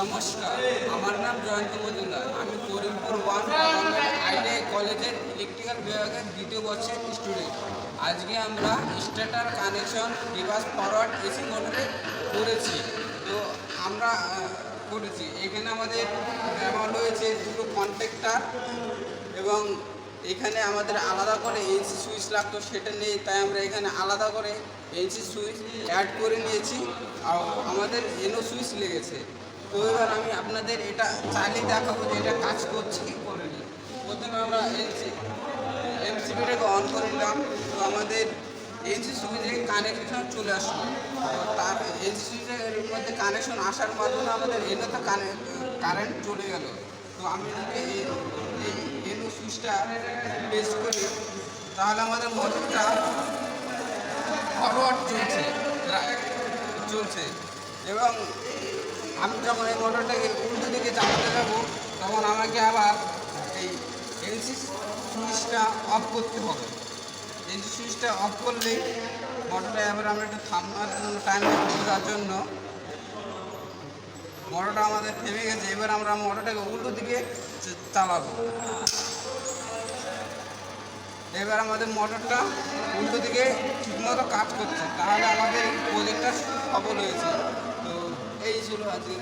নমস্কার, আমার নাম জয়ন্ত মজুমদার। আমি করিমপুর ওয়ান আইটিআই কলেজের ইলেকট্রিক্যাল বিভাগের দ্বিতীয় বর্ষের স্টুডেন্ট আজকে আমরা stator connection reverse forward AC মোটরে করেছি। তো আমরা করেছি। এখানে আমাদের ব্যবহার রয়েছে, দুটো কন্ট্রাক্টার এবং এখানে আমাদের আলাদা করে এনসি সুইচ লাগতো, সেটা নেই। তাই আমরা এখানে আলাদা করে এনসি সুইচ অ্যাড করে নিয়েছি। আর আমাদের এনও সুইচ লেগেছে। তো এবার আমি আপনাদের এটা চালিয়ে দেখাবো যে এটা কাজ করছে কি করেনি। প্রথমে আমরা এনসি এমসিবিটাকে অন করে নিলাম। তো আমাদের এনসি সুইচে কানেকশন চলে আসলো। তার এনসি সুইচের মধ্যে কানেকশন আসার মাধ্যমে আমাদের এনোতে কারেন্ট চলে গেল। তো আমি যদি এনো সুইচটা প্রেস করি, তাহলে আমাদের মোটরটা ফরওয়ার্ড চলছে। চলছে। এবং আমি যখন এই মোটরটাকে উল্টো দিকে চালাতে যাব, তখন আমাকে আবার এই এনসি সুইচটা অফ করতে হবে। এনসি সুইচটা অফ করলেই মোটরটা এবার আমরা একটু থামার জন্য টাইম বোঝার জন্য মোটরটা আমাদের থেমে গেছে। এবার আমরা মোটরটাকে উল্টো দিকে চালাবো। এবার আমাদের মোটরটা উল্টো দিকে ঠিকমতো কাজ করছে। তাহলে আমাদের প্রজেক্টটা সফল হয়েছে। এই ছিল আজকে